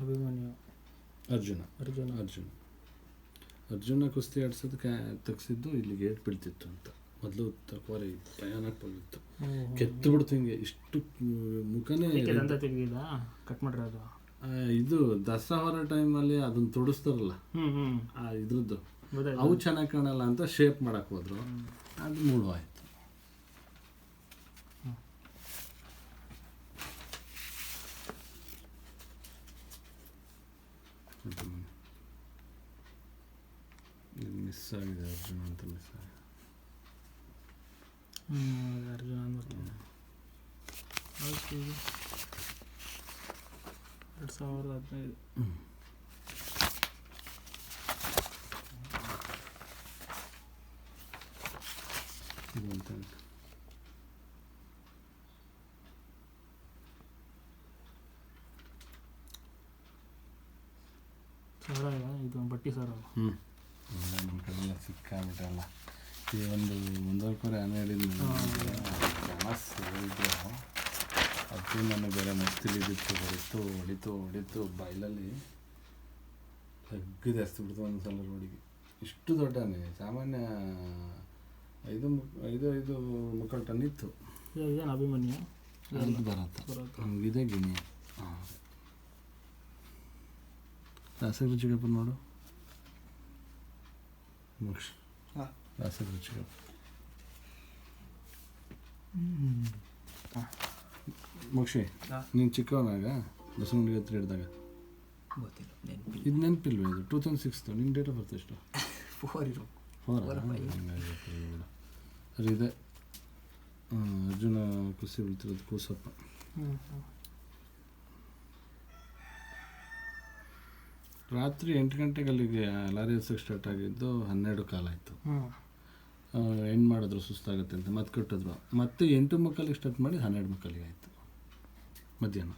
ಅಭಿಮನ್ಯು. ಅರ್ಜುನ. ಅರ್ಜುನ. ಅರ್ಜುನ. ಅರ್ಜುನ ಕುಸ್ತಿ ಆಡ್ಸೋದಕ್ಕೆ ತೆಗ್ಸಿದ್ದು ಇಲ್ಲಿ ಗೇಟ್ ಬಿಡ್ತಿತ್ತು ಅಂತ. ಮೊದಲು ತಕೋರಿ ಹೋಗಿತ್ತು ಕೆತ್ತು ಬಿಡ್ತು ಹಿಂಗೆ. ಇಷ್ಟು ಮುಖನೇ ಕಟ್ ಮಾಡಿರೋದು ಇದು ದಸರಾ ಹೊರ ಟೈಮಲ್ಲಿ ಅದನ್ನ ತೊಡಸ್ತಾರಲ್ಲ? ಇದ್ರದ್ದು. ಅವು ಚೆನ್ನಾಗಿ ಕಾಣಲ್ಲ ಅಂತ ಶೇಪ್ ಮಾಡಕ್ ಹೋದ್ರು. ಅದು ಮೂಳು ಆಯ್ತು ಮಿಸ್ ಆಗಿದೆ ಅರ್ಜುನ ಅಂತ ಮಿಸ್ ಆಗಿದೆ ಹ್ಞೂ ಅರ್ಜುನ ಇದು ಎರಡು ಸಾವಿರದ ಹದಿನೈದು ಇದು ಅಂತ ಉಂಟು. ಸಾವಿರ ಇದು ಬಟ್ಟಿ ಸಾವಿರ ಹ್ಞೂ ನಮ್ಮ ಕಡೆ ಎಲ್ಲ ಸಿಕ್ಕಾಬಿಟ್ಟಲ್ಲ ಈ ಒಂದು ಒಂದೂವರೆ ಜನ ಸೇರಿದ್ರು ಅದು ನನಗೆ ಬೇರೆ ಬಿತ್ತು ಹೊಡಿತು ಹೊಡಿತು ಹೊಡಿತು ಬೈಲಲ್ಲಿ ಹಗ್ಗದ ಎಸ್ತು ಬಿಡ್ತು ಒಂದು ಸಲ ರೋಡಿಗೆ ಇಷ್ಟು ದೊಡ್ಡ ಸಾಮಾನ್ಯ ಐದು ಐದು ಐದು ಮುಕ್ಕಾಲು ಟನ್ ಇತ್ತು ಈಗ ಅಭಿಮನ್ಯ ಬರುತ್ತೆ ನಮಗಿದೆ ಗಿಣಿ ಹಾಂ ರುಚಿಗಪ್ಪ ನೋಡು ಮೋಕ್ಷ ಹಾಂ ದಾಸರ ರುಚಿಗಪ್ಪ ಮೋಕ್ಷಿ ಹಾ. ನೀನು ಚಿಕ್ಕವನಾಗ ಬಸವನಗುಡಿ ಹತ್ರ ಹಿಡ್ದಾಗ ಗೊತ್ತಿಲ್ಲ ನೆನಪಿಲ್ಲ ಇದು ನೆನಪಿಲ್ವ ಇದು ಟೂ ತೌಸಂಡ್ ಸಿಕ್ಸ್ತು ನಿನ್ನ ಡೇಟ್ ಆಫ್ ಬರ್ತ್ ಎಷ್ಟು ಫೋರ್ ಇರೋ ಫೋರ್ ಆ, ಅರ್ಜುನ ಕುಸಿ ಬೀಳ್ತಿರೋದು ಕೂಸಪ್ಪ ಹ್ಞೂ ಹ್ಞೂ ರಾತ್ರಿ ಎಂಟು ಗಂಟೆಗೆ ಅಲ್ಲಿಗೆ ಲಾರಿ ಹಚ್ಚಕ್ಕೆ ಸ್ಟಾರ್ಟ್ ಆಗಿದ್ದು ಹನ್ನೆರಡು ಕಾಲ ಆಯಿತು. ಹೆಣ್ಣು ಮಾಡಿದ್ರು ಸುಸ್ತಾಗುತ್ತೆ ಅಂತ ಮತ್ತೆ ಕಟ್ಟಿದ್ರು. ಮತ್ತೆ ಎಂಟು ಮಕ್ಕಳಿಗೆ ಸ್ಟಾರ್ಟ್ ಮಾಡಿ ಹನ್ನೆರಡು ಮಕ್ಕಳಿಗೆ ಆಯಿತು ಮಧ್ಯಾಹ್ನ.